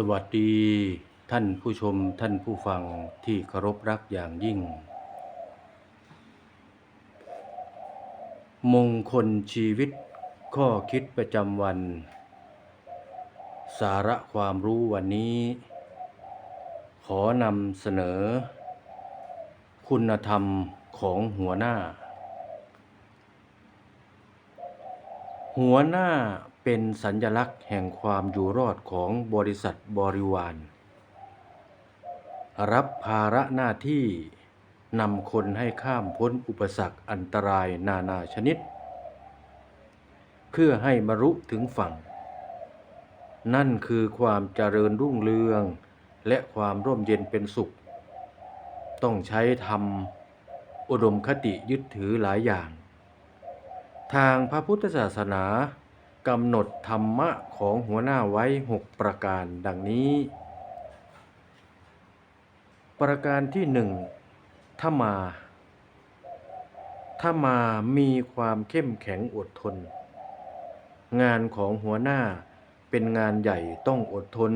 สวัสดีท่านผู้ชมท่านผู้ฟังที่เคารพรักอย่างยิ่ง มงคลชีวิตข้อคิดประจำวัน สาระความรู้วันนี้ ขอนำเสนอ คุณธรรมของหัวหน้า หัวหน้า เป็นสัญลักษณ์แห่งความอยู่รอดของบริษัทบริวาร รับภาระหน้าที่นำคนให้ข้ามพ้นอุปสรรคอันตรายนานาชนิด เพื่อให้บรรลุถึงฝั่ง นั่นคือความเจริญรุ่งเรืองและความร่มเย็นเป็นสุข ต้องใช้ธรรมอุดมคติยึดถือหลายอย่าง ทางพระพุทธศาสนา กำหนดธรรมะของหัวหน้าไว้หกประการดังนี้ ประการที่หนึ่งถ้ามาถ้ามามีความเข้มแข็งอดทน งานของหัวหน้าเป็นงานใหญ่ต้องอดทน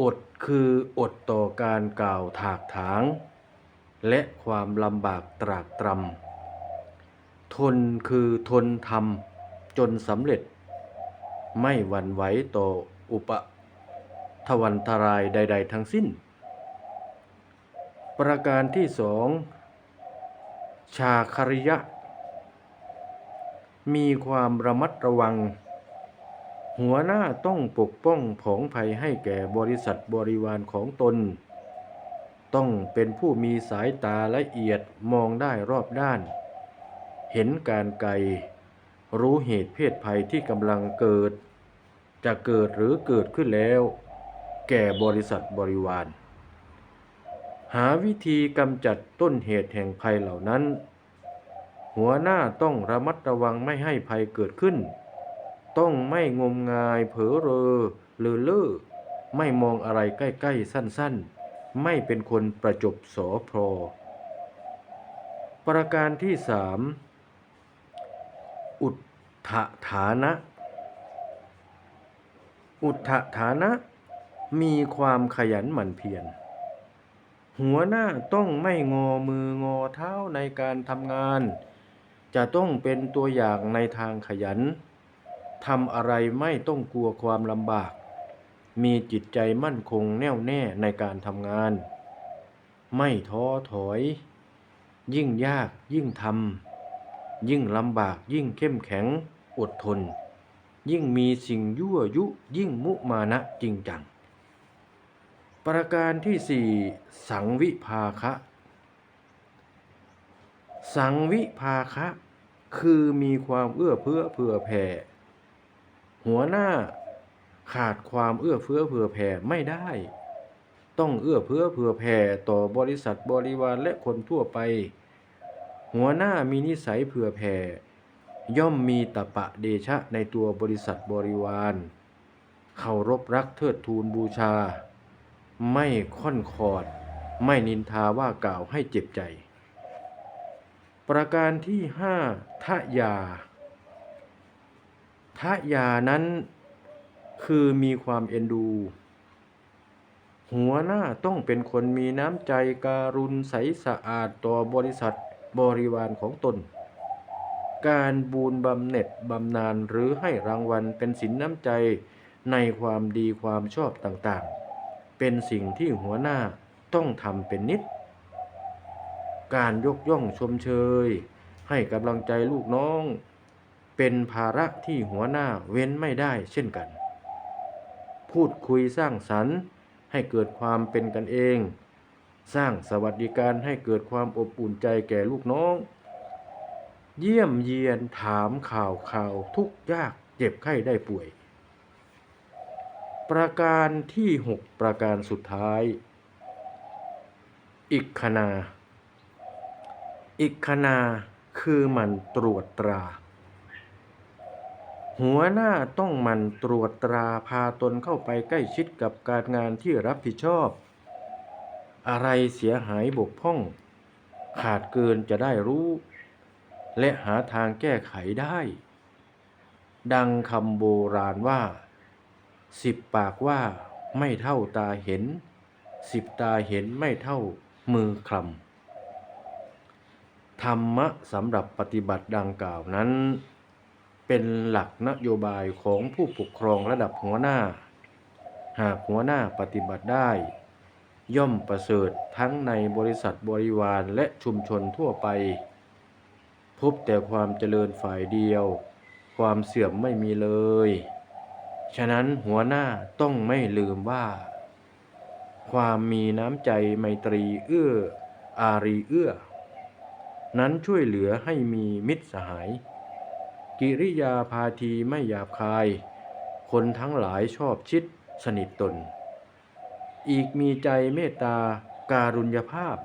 อดคืออดต่อการกล่าวถากถาง และความลำบากตรากตรำทนคือทนทำ จนสำเร็จ ไม่หวั่นไหวต่ออุปทวันตรายใด ๆ ทั้งสิ้น ประการที่สองชาคริยะ มีความระมัดระวัง หัวหน้าต้องปกป้องผองภัยให้แก่บริษัทบริวารของตน ต้องเป็นผู้มีสายตาละเอียดมองได้รอบด้าน เห็นการไกล รู้เหตุเพศภัยที่กำลังเกิด จะเกิดหรือเกิดขึ้นแล้ว แก่บริษัทบริวาร หาวิธีกำจัดต้นเหตุแห่งภัยเหล่านั้น หัวหน้าต้องระมัดระวังไม่ให้ภัยเกิดขึ้น ต้องไม่งมงายเผลอเรอเลือเล่อไม่มองอะไรใกล้ ๆ สั้นๆ ไม่เป็นคนประจบสอพรประการที่สามอุด ทฐานะ อุทธฐานะ มีความขยันหมั่นเพียร หัวหน้าต้องไม่งอมืองอเท้าในการทำงาน จะต้องเป็นตัวอย่างในทางขยันทำอะไรไม่ต้องกลัวความลำบาก มีจิตใจมั่นคงแน่วแน่ในการทำงาน ไม่ท้อถอย ยิ่งยากยิ่งทำยิ่งลำบากยิ่งเข้มแข็ง อดทน ยิ่งมีสิ่งยั่วยุยิ่งมุมานะจริงจัง ประการที่สี่สังวิภาคะ สังวิภาคะ คือมีความเอื้อเฟื้อเผื่อแผ่ หัวหน้าขาดความเอื้อเฟื้อเผื่อแผ่ไม่ได้ ต้องเอื้อเฟื้อเผื่อแผ่ต่อบริษัทบริวารและคนทั่วไป หัวหน้ามีนิสัยเผื่อแผ่ ย่อมมีตปะเดชะในตัวบริษัทบริวารเคารพรักเทิดทูนบูชา ไม่ค่อนคอด ไม่นินทาว่ากล่าวให้เจ็บใจ ประการที่ห้าทะยาทะยานั้นคือมีความเอ็นดู หัวหน้าต้องเป็นคนมีน้ำใจการุณใสสะอาดต่อบริษัทบริวารของตน การบูนบำเหน็จบำนาญหรือให้รางวัลเป็นสินน้ำใจในความดีความชอบต่างๆ เป็นสิ่งที่หัวหน้าต้องทำเป็นนิด การยกย่องชมเชย ให้กำลังใจลูกน้อง เป็นภาระที่หัวหน้าเว้นไม่ได้เช่นกัน พูดคุยสร้างสรรค์ ให้เกิดความเป็นกันเอง สร้างสวัสดิการให้เกิดความอบอุ่นใจแก่ลูกน้อง เยี่ยมเยียนถามข่าวข่าวทุกยากเจ็บไข้ได้ป่วย ประการที่หกประการสุดท้าย อิกคณาอิกคณาคือมันตรวจตรา หัวหน้าต้องมันตรวจตราพาตนเข้าไปใกล้ชิดกับการงานที่รับผิดชอบ อะไรเสียหายบกพร่อง ขาดเกินจะได้รู้ และหาทางแก้ไขได้ ดังคำโบราณว่า สิบปากว่าไม่เท่าตาเห็น สิบตาเห็นไม่เท่ามือคลำธรรมะสำหรับปฏิบัติดังกล่าวนั้น เป็นหลักนโยบายของผู้ปกครองระดับหัวหน้า หากหัวหน้าปฏิบัติได้ ย่อมประเสริฐทั้งในบริษัทบริวารและชุมชนทั่วไป พบแต่ความเจริญฝ่ายเดียว ความเสื่อมไม่มีเลย ฉะนั้นหัวหน้าต้องไม่ลืมว่า ความมีน้ำใจไมตรีเอื้อ อารีเอื้อ นั้นช่วยเหลือให้มีมิตรสหาย กิริยาพาทีไม่หยาบคาย คนทั้งหลายชอบชิดสนิทตน อีกมีใจเมตตาการุญยภาพ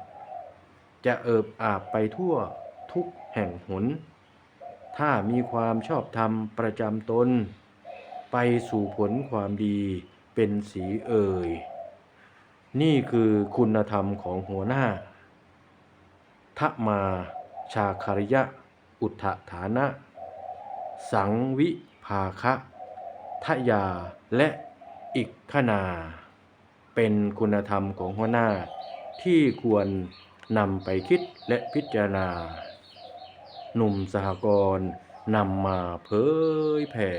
จะเอิบอาบไปทั่ว ทุกแห่งหน ถ้ามีความชอบธรรมประจำตน ไปสู่ผลความดีเป็นสีเอ่ย นี่คือคุณธรรมของหัวหน้าทะมาชาคาริยะ อุทธฐานะ สังวิภาคะทยาและอิกขนา เป็นคุณธรรมของหัวหน้าที่ควรนำไปคิดและพิจารณา หนุ่มสหกรณ์นำมาเผยแผ่